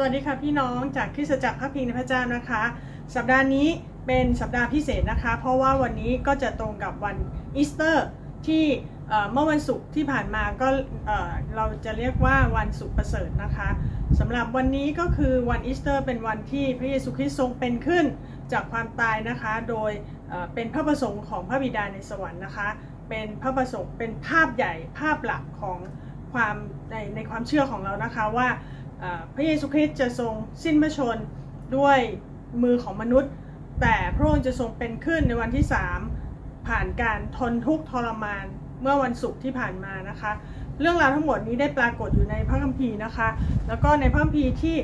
สวัสดีค่ะพี่น้องจากคริสตจักรพระพิงในพระเจ้านะคะ สัปดาห์นี้เป็นสัปดาห์พิเศษนะคะ เพราะว่าวันนี้ก็จะตรงกับวันอีสเตอร์ที่เมื่อวันศุกร์ที่ผ่านมาก็เราจะเรียกว่าวันศุกร์ประเสริฐนะคะสำหรับวันนี้ก็คือวันอีสเตอร์ เป็นวันที่พระเยซูคริสต์ทรงเป็นขึ้นจากความตายนะคะ โดยเป็นพระประสงค์ของพระบิดาในสวรรค์นะคะ เป็นพระประสงค์เป็นภาพใหญ่ภาพหลักของความในในความเชื่อของเรานะคะว่า พระเยซูคริสต์จะทรงสิ้นพระชนด้วยมือของมนุษย์ แต่พระองค์จะทรงเป็นขึ้นในวันที่ 3 ผ่านการทนทุกข์ทรมานเมื่อวันศุกร์ที่ผ่านมานะคะ เรื่องราวทั้งหมดนี้ได้ปรากฏอยู่ในพระคัมภีร์นะคะ แล้วก็ในพระคัมภีร์ที่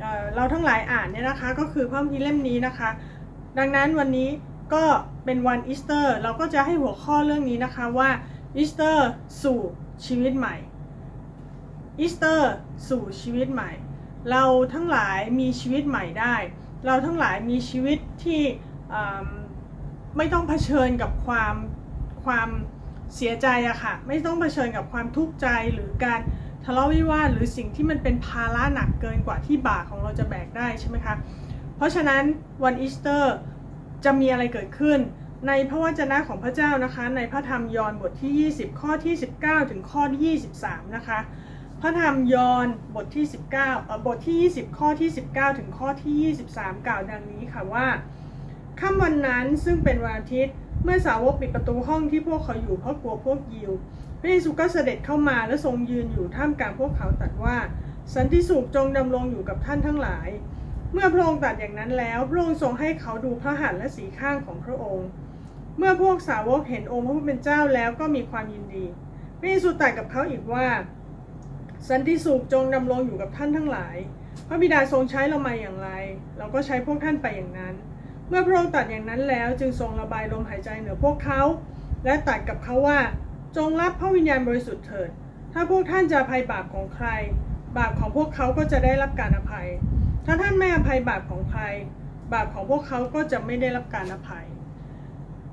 เเราทั้งหลายอ่านเนี่ยนะคะ ก็คือพระคัมภีร์เล่มนี้นะคะ ดังนั้นวันนี้ก็เป็นวันอีสเตอร์ เราก็จะให้หัวข้อเรื่องนี้นะคะว่าอีสเตอร์สู่ชีวิตใหม่ อีสเตอร์สู่ชีวิตใหม่ เราทั้งหลายมีชีวิตใหม่ได้ เราทั้งหลายมีชีวิตที่ไม่ต้องเผชิญกับความความเสียใจอะค่ะ ไม่ต้องเผชิญกับความทุกข์ใจหรือการทะเลาะวิวาทหรือสิ่งที่มันเป็นภาระหนักเกินกว่าที่บ่าของเราจะแบกได้ใช่ไหมคะ เพราะฉะนั้นวันอีสเตอร์จะมีอะไรเกิดขึ้น ในพระวจนะของพระเจ้านะคะ ในพระธรรมยอห์นบทที่ 20 ข้อที่ 19 ถึงข้อที่ 23 นะคะ พระธรรมยอห์นบทที่ 19เอ่อบทที่ 20 ข้อที่ 19 ถึงข้อที่ 23 กล่าวดังนี้ค่ะว่าค่ำวันนั้นซึ่งเป็นวันอาทิตย์ เมื่อสาวกปิดประตูห้องที่พวกเขาอยู่เพราะกลัวพวกยิว พระเยซูก็เสด็จเข้ามาและทรงยืนอยู่ท่ามกลางพวกเขาตรัสว่า สันติสุขจงดำรงอยู่กับท่านทั้งหลาย เมื่อพระองค์ตรัสอย่างนั้นแล้วพระองค์ทรงให้เขาดูพระหัตถ์และสีข้างของพระองค์ เมื่อพวกสาวกเห็นองค์พระผู้เป็นเจ้าแล้วก็มีความยินดีพระเยซูตรัสกับเขาอีกว่า สันติสุขจงดำรงอยู่กับท่านทั้งหลาย พระบิดาทรงใช้เรามาอย่างไร เราก็ใช้พวกท่านไปอย่างนั้น เมื่อพระองค์ตรัสอย่างนั้นแล้วจึงทรงระบายลมหายใจเหนือพวกเขา และตรัสกับเขาว่า จงรับพระวิญญาณบริสุทธิ์เถิด ถ้าพวกท่านจะอภัยบาปของใคร บาปของพวกเขาก็จะได้รับการอภัย ถ้าท่านไม่อภัยบาปของใคร บาปของพวกเขาก็จะไม่ได้รับการอภัย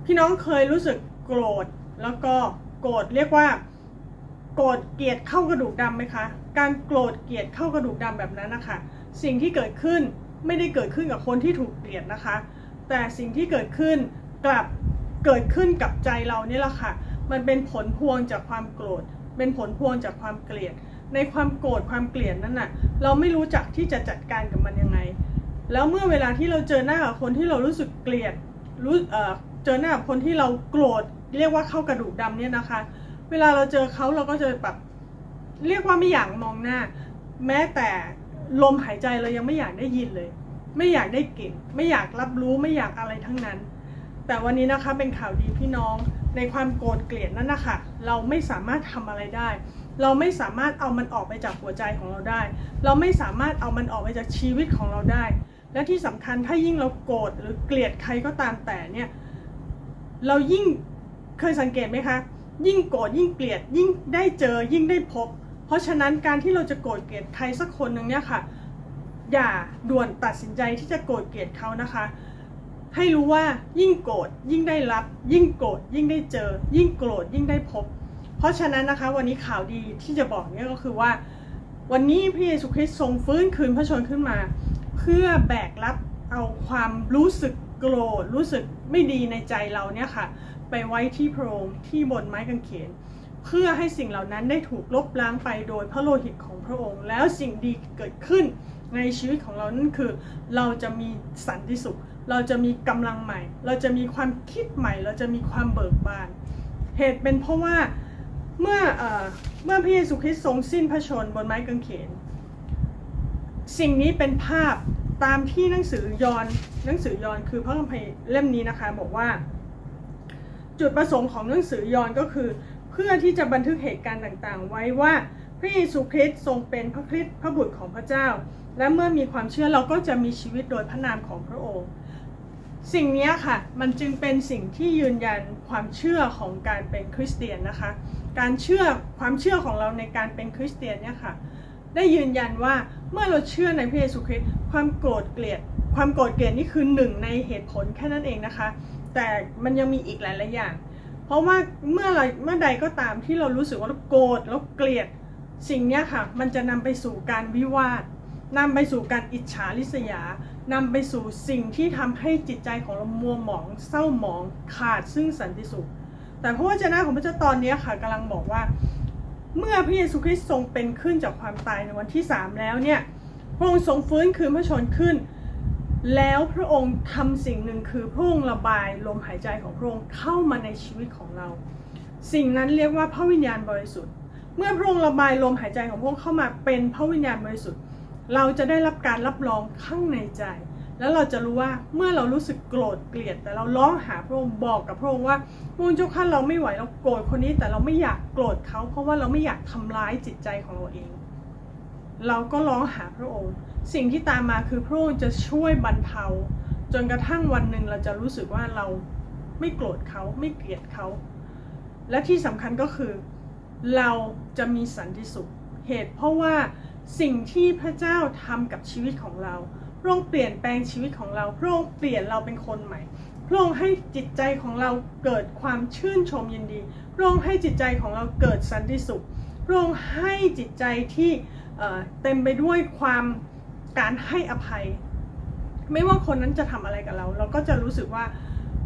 พี่น้องเคยรู้สึกโกรธแล้วก็โกรธเรียกว่า โกรธเกลียดเข้ากระดูกดำไหมคะ การโกรธเกลียดเข้ากระดูกดำแบบนั้นนะคะสิ่งที่เกิดขึ้นไม่ได้เกิดขึ้นกับคนที่ถูกเกลียดนะคะ แต่สิ่งที่เกิดขึ้นกลับเกิดขึ้นกับใจเรานี่แหละค่ะ มันเป็นผลพวงจากความโกรธ เป็นผลพวงจากความเกลียด ในความโกรธความเกลียดนั้นน่ะ เราไม่รู้จักที่จะจัดการกับมันยังไง แล้วเมื่อเวลาที่เราเจอหน้ากับคนที่เรารู้สึกเกลียดรู้เออเจอหน้ากับคนที่เราโกรธเรียกว่าเข้ากระดูกดำเนี่ยนะคะ เวลาเราเจอเขาเราก็จะแบบเรียกว่าไม่อยากมองหน้า แม้แต่ลมหายใจเรายังไม่อยากได้ยินเลย ไม่อยากได้กลิ่นไม่อยากรับรู้ไม่อยากอะไรทั้งนั้น แต่วันนี้นะคะเป็นข่าวดีพี่น้องในความโกรธเกลียดนั่นนะคะเราไม่สามารถทำอะไรได้ เราไม่สามารถเอามันออกไปจากหัวใจของเราได้ เราไม่สามารถเอามันออกไปจากชีวิตของเราได้ และที่สำคัญถ้ายิ่งเราโกรธหรือเกลียดใครก็ตามแต่เนี่ยเรายิ่งเคยสังเกตไหมคะ ยิ่งโกรธยิ่งเกลียดยิ่งได้เจอยิ่งได้พบ เพราะฉะนั้นการที่เราจะโกรธเกลียดใครสักคนหนึ่งเนี่ยค่ะ อย่าด่วนตัดสินใจที่จะโกรธเกลียดเขานะคะ ให้รู้ว่ายิ่งโกรธยิ่งได้รับ ยิ่งโกรธยิ่งได้เจอ ยิ่งโกรธยิ่งได้พบ เพราะฉะนั้นนะคะวันนี้ข่าวดีที่จะบอกเนี่ยก็คือว่า วันนี้พระเยซูคริสต์ทรงฟื้นคืนพระชนขึ้นมา เพื่อแบกรับเอาความรู้สึกโกรธรู้สึกไม่ดีในใจเราเนี่ยค่ะ ไปไว้ที่พระองค์ที่บนไม้กางเขน เพื่อให้สิ่งเหล่านั้นได้ถูกลบล้างไปโดยพระโลหิตของพระองค์ แล้วสิ่งดีเกิดขึ้นในชีวิตของเรานั่นคือ เราจะมีสันติสุข เราจะมีกำลังใหม่ เราจะมีความคิดใหม่ เราจะมีความเบิกบาน เหตุเป็นเพราะว่าเมื่อเอเมื่อพระเยซูคริสต์ทรงสิ้นพระชนบนไม้กางเขน สิ่งนี้เป็นภาพตามที่หนังสือยอห์นหนังสือยอห์นคือพระคัมภีร์เล่มนี้นะคะบอกว่า จุดประสงค์ของหนังสือยอห์นก็คือ เพื่อที่จะบันทึกเหตุการณ์ต่างๆ ไว้ว่าพระเยซูคริสต์ทรงเป็นพระคริสต์พระบุตรของพระเจ้า และเมื่อมีความเชื่อเราก็จะมีชีวิตโดยพระนามของพระองค์ สิ่งนี้ค่ะ มันจึงเป็นสิ่งที่ยืนยันความเชื่อของการเป็นคริสเตียนนะคะ การเชื่อความเชื่อของเราในการเป็นคริสเตียนเนี่ยค่ะได้ยืนยันว่าเมื่อเราเชื่อในพระเยซูคริสต์ความโกรธเกลียด ความโกรธเกลียดนี่คือหนึ่งในเหตุผลแค่นั้นเองนะคะ แต่มันยังมีอีกหลายๆอย่าง เพราะว่าเมื่อไรเมื่อใดก็ตามที่เรารู้สึกว่าเราโกรธแล้วเกลียดสิ่งนี้ค่ะ มันจะนำไปสู่การวิวาทนำไปสู่การอิจฉาริษยานำไปสู่สิ่งที่ทำให้จิตใจของเรามัวหมอง เศร้าหมองขาดซึ่งสันติสุข แต่พระวจนะของพระเจ้าตอนนี้ค่ะกำลังบอกว่า เมื่อพระเยซูคริสต์ทรงเป็นขึ้นจากความตายในวันที่สามแล้วเนี่ยพระองค์ทรงฟื้นคืนพระชนขึ้น แล้วพระองค์ทำสิ่งหนึ่งคือพระองค์ระบายลมหายใจของพระองค์เข้ามาในชีวิตของเรา สิ่งนั้นเรียกว่าพระวิญญาณบริสุทธิ์ เมื่อพระองค์ระบายลมหายใจของพระองค์เข้ามาเป็นพระวิญญาณบริสุทธิ์ เราจะได้รับการรับรองข้างในใจ แล้วเราจะรู้ว่าเมื่อเรารู้สึกโกรธเกลียด แต่เราร้องหาพระองค์บอกกับพระองค์ว่าพระองค์เจ้าข้าเราไม่ไหวเราโกรธคนนี้ แต่เราไม่อยากโกรธเขา เพราะว่าเราไม่อยากทำร้ายจิตใจของเราเอง เราก็ร้องหาพระองค์ สิ่งที่ตามมาคือพระองค์จะช่วยบรรเทา จนกระทั่งวันหนึ่งเราจะรู้สึกว่าเราไม่โกรธเขาไม่เกลียดเขา และที่สำคัญก็คือ เราจะมีสันติสุข เหตุเพราะว่าสิ่งที่พระเจ้าทำกับชีวิตของเรา พระองค์เปลี่ยนแปลงชีวิตของเรา พระองค์เปลี่ยนเราเป็นคนใหม่ พระองค์ให้จิตใจของเราเกิดความชื่นชมยินดี พระองค์ให้จิตใจของเราเกิดสันติสุข พระองค์ให้จิตใจที่เเต็มไปด้วยความ การให้อภัย ไม่ว่าคนนั้นจะทำอะไรกับเรา เราก็จะรู้สึกว่า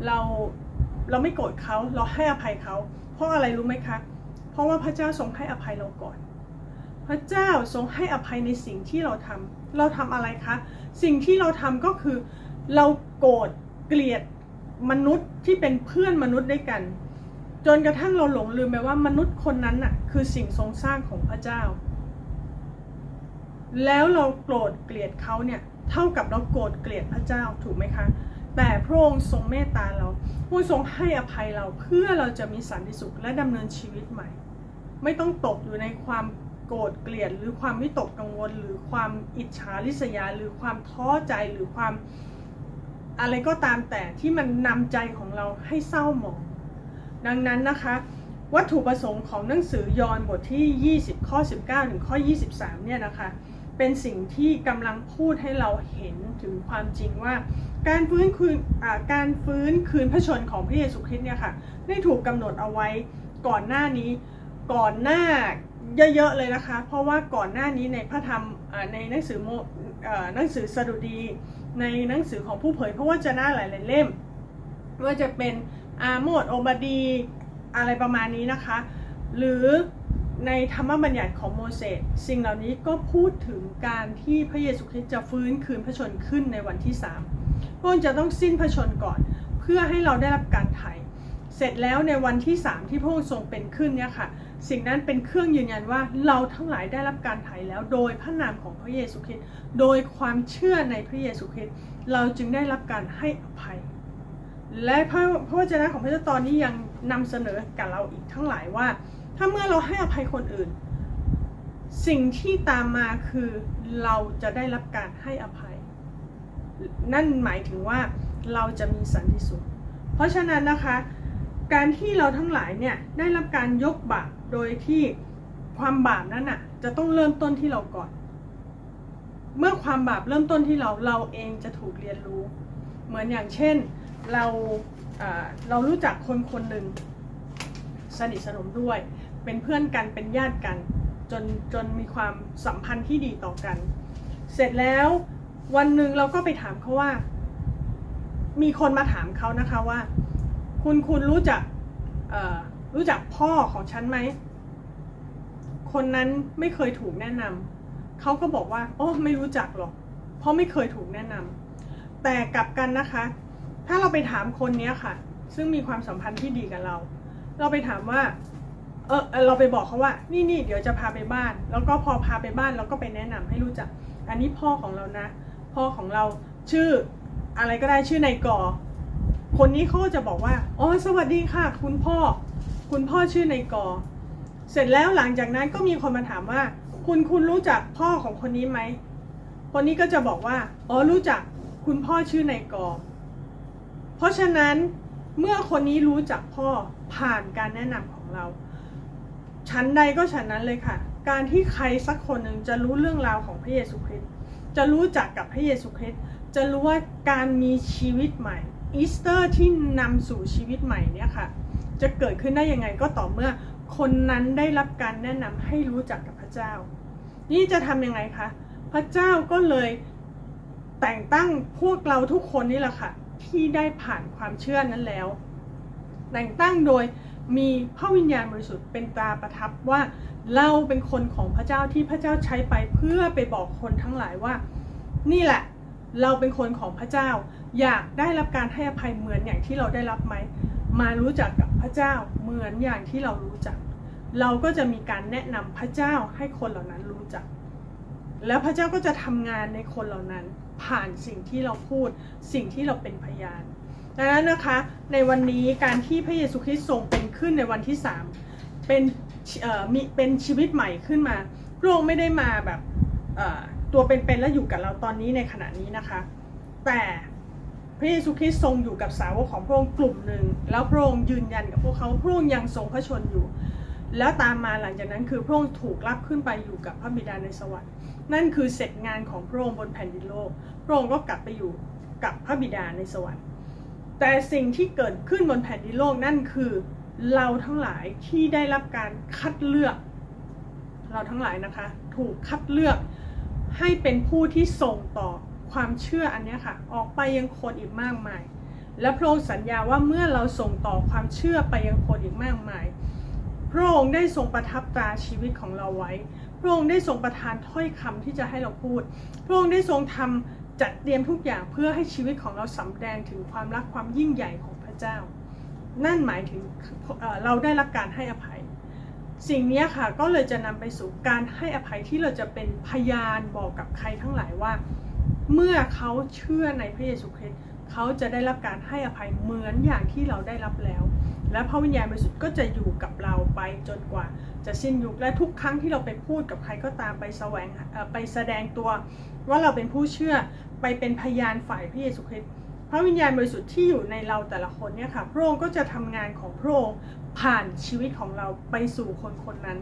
เราเราไม่โกรธเขาเราให้อภัยเขาเพราะอะไรรู้ไหมคะ เพราะว่าพระเจ้าทรงให้อภัยเราก่อน พระเจ้าทรงให้อภัยในสิ่งที่เราทำเราทำอะไรคะสิ่งที่เราทำก็คือ เราโกรธเกลียดมนุษย์ที่เป็นเพื่อนมนุษย์ด้วยกัน จนกระทั่งเราหลงลืมไปว่ามนุษย์คนนั้นน่ะคือสิ่งทรงสร้างของพระเจ้า แล้วเราโกรธเกลียดเขาเนี่ยเท่ากับเราโกรธเกลียดพระเจ้าถูกไหมคะ แต่พระองค์ทรงเมตตาเราพระองค์ทรงให้อภัยเราเพื่อเราจะมีสันติสุขและดำเนินชีวิตใหม่ ไม่ต้องตกอยู่ในความโกรธเกลียดหรือความวิตกกังวล หรือความอิจฉาริษยา หรือความท้อใจหรือความอะไรก็ตามแต่ที่มันนำใจของเราให้เศร้าหมอง ดังนั้นนะคะวัตถุประสงค์ของหนังสือยอห์นบทที่ 20 ข้อ 19 ถึงข้อ 23 เนี่ยนะคะ เป็นสิ่งที่กำลังพูดให้เราเห็นถึงความจริงว่า การฟื้นคืนการฟื้นคืนพระชนของพระเยซูคริสต์เนี่ยค่ะได้ถูกกำหนดเอาไว้ก่อนหน้านี้ก่อนหน้าเยอะๆเลยนะคะ เพราะว่าก่อนหน้านี้ในพระธรรมในหนังสือโมหนังสือสดุดี ในหนังสือของผู้เผยพระวจนะหลายๆเล่มว่าจะเป็นอาโมดโอบาดีอะไรประมาณนี้นะคะ หรือ ในธรรมบัญญัติของโมเสสสิ่งเหล่านี้ก็พูดถึงการที่พระเยซูคริสต์จะฟื้นคืนพระชนขึ้นในวันที่3พระองค์จะต้องสิ้นพระชนก่อน เพื่อให้เราได้รับการไถ่เสร็จแล้วในวันที่3ที่พระองค์ทรงเป็นขึ้นเนี่ยค่ะ สิ่งนั้นเป็นเครื่องยืนยันว่าเราทั้งหลายได้รับการไถ่แล้วโดยพระนามของพระเยซูคริสต์โดยความเชื่อในพระเยซูคริสต์เราจึงได้รับการให้อภัย และพระพระวจนะของพระเจ้าตอนนี้ยังนำเสนอกับเราอีกทั้งหลายว่า ถ้าเมื่อเราให้อภัยคนอื่น สิ่งที่ตามมาคือเราจะได้รับการให้อภัย นั่นหมายถึงว่าเราจะมีสันติสุข เพราะฉะนั้นนะคะ การที่เราทั้งหลายเนี่ยได้รับการยกบาปโดยที่ความบาปนั้นน่ะจะต้องเริ่มต้นที่เราก่อน เมื่อความบาปเริ่มต้นที่เราเราเองจะถูกเรียนรู้ เหมือนอย่างเช่นเราเรารู้จักคนคนหนึ่งสนิทสนมด้วย เป็นเพื่อนกันเป็นญาติกัน จนจนมีความสัมพันธ์ที่ดีต่อกัน เสร็จแล้ววันหนึ่งเราก็ไปถามเขาว่า มีคนมาถามเขานะคะว่า คุณคุณรู้จักรู้จักพ่อของฉันไหม คนนั้นไม่เคยถูกแนะนำเขาก็บอกว่าโอ้ไม่รู้จักหรอก เพราะไม่เคยถูกแนะนำแต่กลับกันนะคะ ถ้าเราไปถามคนเนี้ยค่ะ ซึ่งมีความสัมพันธ์ที่ดีกับเรา เราไปถามว่า เออเราไปบอกเขาว่า นี่นี่เดี๋ยวจะพาไปบ้าน แล้วก็พอพาไปบ้านเราก็ไปแนะนำให้รู้จัก อันนี้พ่อของเรานะ พ่อของเราชื่ออะไรก็ได้ชื่อนายกอคนนี้เขาก็จะบอกว่าอ๋อสวัสดีค่ะ คุณพ่อ คุณพ่อชื่อนายกอเสร็จแล้วหลังจากนั้นก็มีคนมาถามว่า คุณคุณรู้จักพ่อของคนนี้ไหมคนนี้ก็จะบอกว่าอ๋อรู้จักคุณพ่อชื่อนายกอเพราะฉะนั้นเมื่อคนนี้รู้จักพ่อผ่านการแนะนำของเรา ชั้นใดก็ชั้นนั้นเลยค่ะ การที่ใครสักคนหนึ่งจะรู้เรื่องราวของพระเยซูคริสต์จะรู้จักกับพระเยซูคริสต์จะรู้ว่าการมีชีวิตใหม่อีสเตอร์ที่นำสู่ชีวิตใหม่เนี่ยค่ะ จะเกิดขึ้นได้ยังไงก็ต่อเมื่อคนนั้นได้รับการแนะนำให้รู้จักกับพระเจ้า นี่จะทำยังไงคะพระเจ้าก็เลยแต่งตั้งพวกเราทุกคนนี่แหละค่ะ ที่ได้ผ่านความเชื่อนั้นแล้ว แต่งตั้งโดย มีพระวิญญาณบริสุทธิ์เป็นตาประทับว่าเราเป็นคนของพระเจ้าที่พระเจ้าใช้ไปเพื่อไปบอกคนทั้งหลายว่า นี่แหละเราเป็นคนของพระเจ้า อยากได้รับการให้อภัยเหมือนอย่างที่เราได้รับไหมมารู้จักกับพระเจ้าเหมือนอย่างที่เรารู้จัก เราก็จะมีการแนะนำพระเจ้าให้คนเหล่านั้นรู้จัก แล้วพระเจ้าก็จะทำงานในคนเหล่านั้น ผ่านสิ่งที่เราพูด สิ่งที่เราเป็นพยาน ดังนั้นนะคะในวันนี้การที่พระเยซูคริสต์ทรงเป็นขึ้นในวันที่3เป็นมีเป็นชีวิตใหม่ขึ้นมาพระองค์ไม่ได้มาแบบตัวเป็นๆแล้วอยู่กับเราตอนนี้ในขณะนี้นะคะ แต่พระเยซูคริสต์ทรงอยู่กับสาวกของพระองค์กลุ่มหนึ่งแล้วพระองค์ยืนยันกับพวกเขาพระองค์ยังทรงพระชนอยู่ แล้วตามมาหลังจากนั้นคือพระองค์ถูกรับขึ้นไปอยู่กับพระบิดาในสวรรค์ นั่นคือเสร็จงานของพระองค์บนแผ่นดินโลก พระองค์ก็กลับไปอยู่กับพระบิดาในสวรรค์ แต่สิ่งที่เกิดขึ้นบนแผ่นดินโลกนั่นคือเราทั้งหลายที่ได้รับการคัดเลือก เราทั้งหลายนะคะ ถูกคัดเลือกให้เป็นผู้ที่ส่งต่อความเชื่ออันนี้ค่ะ ออกไปยังคนอีกมากมาย และพระองค์สัญญาว่าเมื่อเราส่งต่อความเชื่อไปยังคนอีกมากมาย พระองค์ได้ทรงประทับตราชีวิตของเราไว้ พระองค์ได้ทรงประทานถ้อยคำที่จะให้เราพูด พระองค์ได้ทรงทำ จัดเตรียมทุกอย่างเพื่อให้ชีวิตของเราสำแดงถึงความรักความยิ่งใหญ่ของพระเจ้า นั่นหมายถึงเราได้รับการให้อภัย สิ่งนี้ค่ะก็เลยจะนำไปสู่การให้อภัยที่เราจะเป็นพยานบอกกับใครทั้งหลายว่า เมื่อเขาเชื่อในพระเยซูคริสต์เขาจะได้รับการให้อภัยเหมือนอย่างที่เราได้รับแล้ว และพระวิญญาณบริสุทธิ์ก็จะอยู่กับเราไปจนกว่า จะสิ้นยุคและทุกครั้งที่เราไปพูดกับใครก็ตามไปแสวงไปแสดงตัว ว่าเราเป็นผู้เชื่อไปเป็นพยานฝ่ายพระเยซูคริสต์พระวิญญาณบริสุทธิ์ที่อยู่ในเราแต่ละคนเนี่ยค่ะพระองค์ก็จะทำงานของพระองค์ผ่านชีวิตของเราไปสู่คนคนนั้น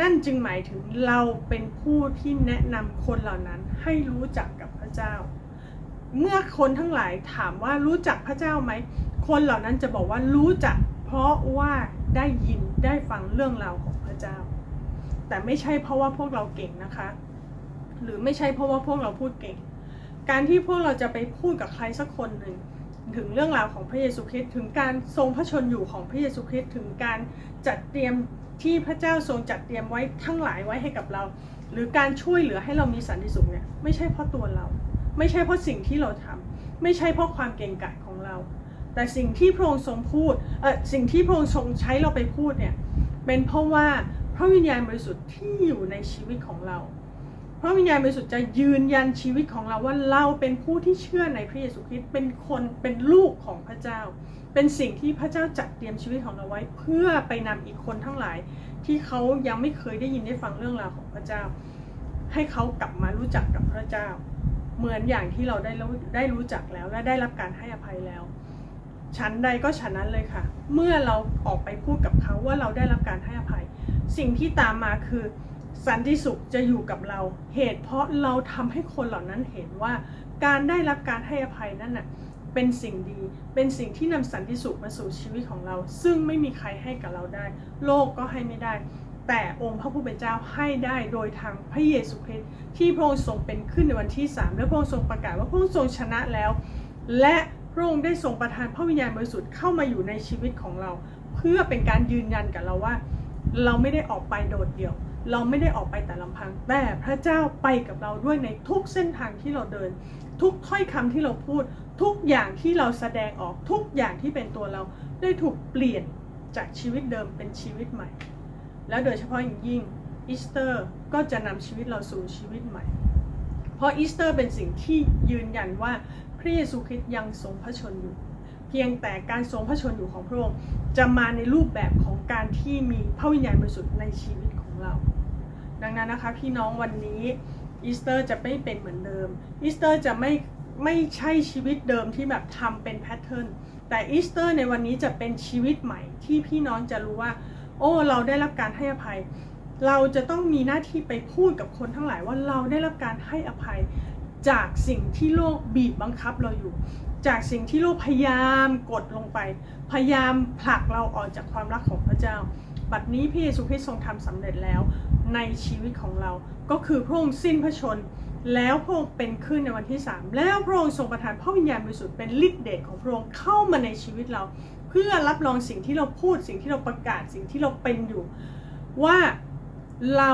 นั่นจึงหมายถึงเราเป็นผู้ที่แนะนำคนเหล่านั้นให้รู้จักกับพระเจ้า เมื่อคนทั้งหลายถามว่ารู้จักพระเจ้าไหมคนเหล่านั้นจะบอกว่ารู้จักเพราะว่าได้ยินได้ฟังเรื่องราวของพระเจ้า แต่ไม่ใช่เพราะว่าพวกเราเก่งนะคะ หรือไม่ใช่เพราะว่าพวกเราพูดเก่ง การที่พวกเราจะไปพูดกับใครสักคนหนึ่งถึงเรื่องราวของพระเยซูคริสต์ถึงการทรงพระชนอยู่ของพระเยซูคริสต์ถึงการจัดเตรียมที่พระเจ้าทรงจัดเตรียมไว้ทั้งหลายไว้ให้กับเรา หรือการช่วยเหลือให้เรามีสันติสุขเนี่ยไม่ใช่เพราะตัวเรา ไม่ใช่เพราะสิ่งที่เราทำไม่ใช่เพราะความเก่งกาจของเรา แต่สิ่งที่พระองค์ทรงพูดเออสิ่งที่พระองค์ทรงใช้เราไปพูดเนี่ยเป็นเพราะว่าพระวิญญาณบริสุทธิ์ที่อยู่ในชีวิตของเรา พระวิญญาณบริสุทธิ์จะยืนยันชีวิตของเราว่าเราเป็นผู้ที่เชื่อในพระเยซูคริสต์เป็นคนเป็นลูกของพระเจ้า เป็นสิ่งที่พระเจ้าจัดเตรียมชีวิตของเราไว้ เพื่อไปนำอีกคนทั้งหลาย ที่เขายังไม่เคยได้ยินได้ฟังเรื่องราวของพระเจ้า ให้เขากลับมารู้จักกับพระเจ้า เหมือนอย่างที่เราได้รู้ได้รู้จักแล้วและได้รับการให้อภัยแล้วชั้นใดก็ชั้นนั้นเลยค่ะ เมื่อเราออกไปพูดกับเขาว่าเราได้รับการให้อภัย สิ่งที่ตามมาคือ สันติสุขจะอยู่กับเรา เหตุเพราะเราทำให้คนเหล่านั้นเห็นว่า การได้รับการให้อภัยนั่นน่ะเป็นสิ่งดี เป็นสิ่งที่นำสันติสุขมาสู่ชีวิตของเรา ซึ่งไม่มีใครให้กับเราได้ โลกก็ให้ไม่ได้ แต่องค์พระผู้เป็นเจ้าให้ได้โดยทางพระเยซูคริสต์ที่พระองค์ทรงเป็นขึ้นในวันที่3และพระองค์ทรงประกาศว่าพระองค์ทรงชนะแล้ว และพระองค์ได้ทรงประทานพระวิญญาณบริสุทธิ์เข้ามาอยู่ในชีวิตของเรา เพื่อเป็นการยืนยันกับเราว่า เราไม่ได้ออกไปโดดเดี่ยว เราไม่ได้ออกไปแต่ลำพัง แต่พระเจ้าไปกับเราด้วยในทุกเส้นทางที่เราเดิน ทุกถ้อยคำที่เราพูด ทุกอย่างที่เราแสดงออกทุกอย่างที่เป็นตัวเราได้ถูกเปลี่ยนจากชีวิตเดิมเป็นชีวิตใหม่ และโดยเฉพาะอย่างยิ่งอีสเตอร์ก็จะนำชีวิตเราสู่ชีวิตใหม่ เพราะอีสเตอร์เป็นสิ่งที่ยืนยันว่าพระเยซูคริสต์ยังทรงพระชนอยู่ เพียงแต่การทรงพระชนอยู่ของพระองค์จะมาในรูปแบบของการที่มีพระวิญญาณบริสุทธิ์ในชีวิต เรา ดังนั้นนะคะพี่น้องวันนี้อีสเตอร์จะไม่เป็นเหมือนเดิมอีสเตอร์จะไม่ไม่ใช่ชีวิตเดิมที่แบบทำเป็นแพทเทิร์นแต่อีสเตอร์ในวันนี้จะเป็นชีวิตใหม่ที่พี่น้องจะรู้ว่า โอ้เราได้รับการให้อภัย เราจะต้องมีหน้าที่ไปพูดกับคนทั้งหลายว่าเราได้รับการให้อภัยจากสิ่งที่โลกบีบบังคับเราอยู่ จากสิ่งที่โลกพยายามกดลงไป พยายามผลักเราออกจากความรักของพระเจ้า บัดนี้พระเยซูคริสต์ทรงทำสำเร็จแล้วในชีวิตของเรา ก็คือพระองค์สิ้นพระชน แล้วพระองค์เป็นขึ้นในวันที่ 3 แล้วพระองค์ทรงประทานพระวิญญาณบริสุทธิ์เป็นฤทธิ์เดชของพระองค์เข้ามาในชีวิตเรา เพื่อรับรองสิ่งที่เราพูดสิ่งที่เราประกาศสิ่งที่เราเป็นอยู่ ว่าเรา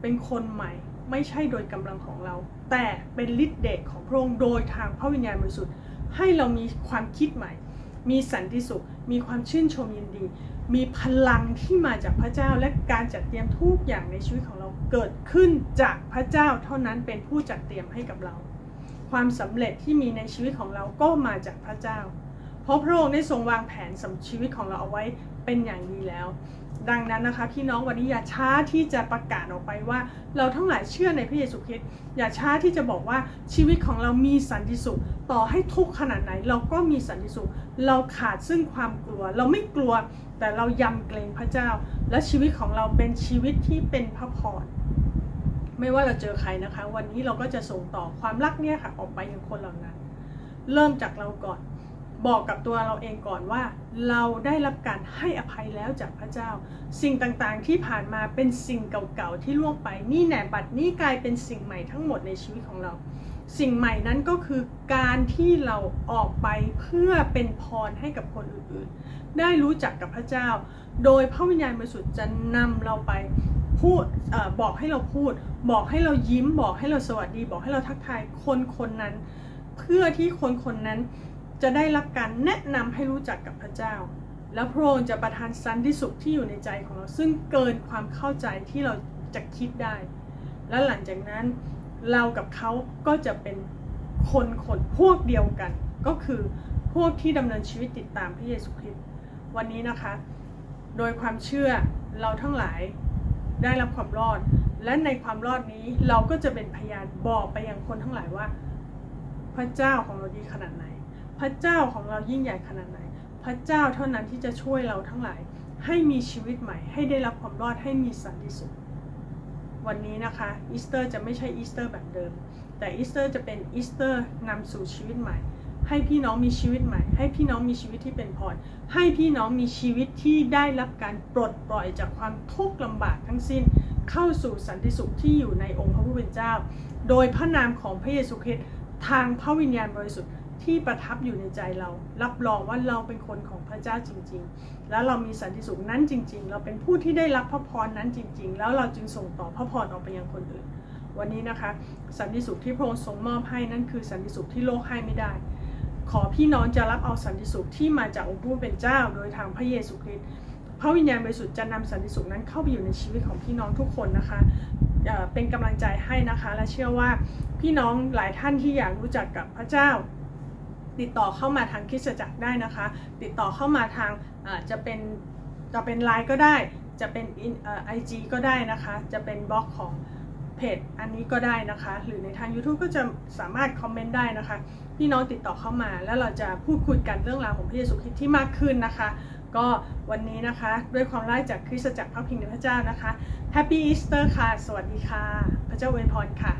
เป็นคนใหม่ ไม่ใช่โดยกำลังของเรา แต่เป็นฤทธิ์เดชของพระองค์โดยทางพระวิญญาณบริสุทธิ์ให้เรามีความคิดใหม่ มีสันติสุข มีความชื่นชมยินดี มีพลังที่มาจากพระเจ้าและการจัดเตรียมทุกอย่างในชีวิตของเราเกิดขึ้นจากพระเจ้าเท่านั้นเป็นผู้จัดเตรียมให้กับเรา ความสำเร็จที่มีในชีวิตของเราก็มาจากพระเจ้า เพราะพระองค์ได้ทรงวางแผนสำชีวิตของเราเอาไว้เป็นอย่างดีแล้ว ดังนั้นนะคะพี่น้องวันนี้อย่าช้าที่จะประกาศออกไปว่า เราทั้งหลายเชื่อในพระเยซูคริสต์อย่าช้าที่จะบอกว่าชีวิตของเรามีสันติสุข ต่อให้ทุกข์ขนาดไหน เราก็มีสันติสุข เราขาดซึ่งความกลัว เราไม่กลัว แต่เรายำเกรงพระเจ้า และชีวิตของเราเป็นชีวิตที่เป็นพระพรไม่ว่าเราเจอใครนะคะ วันนี้เราก็จะส่งต่อความรักเนี่ยค่ะ ออกไปยังคนเหล่านั้น เริ่มจากเราก่อน บอกกับตัวเราเองก่อนว่า เราได้รับการให้อภัยแล้วจากพระเจ้า สิ่งต่างๆที่ผ่านมาเป็นสิ่งเก่าๆที่ล่วงไปนี่แหนบัดนี้กลายเป็นสิ่งใหม่ทั้งหมดในชีวิตของเรา สิ่งใหม่นั้นก็คือการที่เราออกไปเพื่อเป็นพรให้กับคนอื่นๆ ได้รู้จักกับพระเจ้า โดยพระวิญญาณบริสุทธิ์จะนำเราไปพูดอบอกให้เราพูด บอกให้เรายิ้ม บอกให้เราสวัสดี บอกให้เราทักทายคนคนนั้น เพื่อที่คนคนนั้น จะได้รับการแนะนำให้รู้จักกับพระเจ้า แล้วพระองค์จะประทานสันติสุขที่อยู่ในใจของเรา ซึ่งเกินความเข้าใจที่เราจะคิดได้ และหลังจากนั้นเรากับเขาก็จะเป็นคนคนพวกเดียวกัน ก็คือพวกที่ดำเนินชีวิตติดตามพระเยซูคริสต์วันนี้นะคะ โดยความเชื่อเราทั้งหลายได้รับความรอด และในความรอดนี้เราก็จะเป็นพยานบอกไปยังคนทั้งหลายว่า พระเจ้าของเราดีขนาดไหน พระเจ้าของเรายิ่งใหญ่ขนาดไหน พระเจ้าเท่านั้นที่จะช่วยเราทั้งหลาย ให้มีชีวิตใหม่ ให้ได้รับความรอดให้มีสันติสุข วันนี้นะคะอีสเตอร์จะไม่ใช่อีสเตอร์แบบเดิม แต่อีสเตอร์จะเป็นอีสเตอร์นำสู่ชีวิตใหม่ ให้พี่น้องมีชีวิตใหม่ ให้พี่น้องมีชีวิตที่เป็นพรให้พี่น้องมีชีวิตที่ได้รับการปลดปล่อยจากความทุกข์ลำบากทั้งสิ้นเข้าสู่สันติสุขที่อยู่ในองค์พระผู้เป็นเจ้า โดยพระนามของพระเยซูคริสต์ทางพระวิญญาณบริสุทธิ์ ที่ประทับอยู่ในใจเรา รับรองว่าเราเป็นคนของพระเจ้าจริง ๆ แล้วเรามีสันติสุขนั้นจริง ๆ เราเป็นผู้ที่ได้รับพระพรนั้นจริง ๆ แล้วเราจึงส่งต่อพระพรออกไปยังคนอื่น วันนี้นะคะ สันติสุขที่พระองค์ทรงมอบให้นั่นคือสันติสุขที่โลกให้ไม่ได้ ขอพี่น้องจะรับเอาสันติสุขที่มาจากองค์ผู้เป็นเจ้า โดยทางพระเยซูคริสต์พระวิญญาณบริสุทธิ์จะนำสันติสุขนั้นเข้าไปอยู่ในชีวิตของพี่น้องทุกคนนะคะเอ่อเป็นกำลังใจให้นะคะ และเชื่อว่าพี่น้องหลายท่านที่อยากรู้จักกับพระเจ้า ติดต่อเข้ามาทางคิสจักรได้นะคะ ติดต่อเข้ามาทางจะเป็นจะเป็นไลน์ก็ได้ จะเป็นไอจีก็ได้นะคะ จะเป็นบล็อกของเพจอันนี้ก็ได้นะคะ หรือในทาง YouTube ก็จะสามารถคอมเมนต์ได้นะคะ พี่น้องติดต่อเข้ามา แล้วเราจะพูดคุยกันเรื่องราวของพระเยซูคริสต์ที่มากขึ้นนะคะ ก็วันนี้นะคะ ด้วยความรักจากคริสตจักรพระพิงค์ในพระเจ้านะคะ Happy Easter ค่ะ สวัสดีค่ะ พระเจ้าอวยพรค่ะ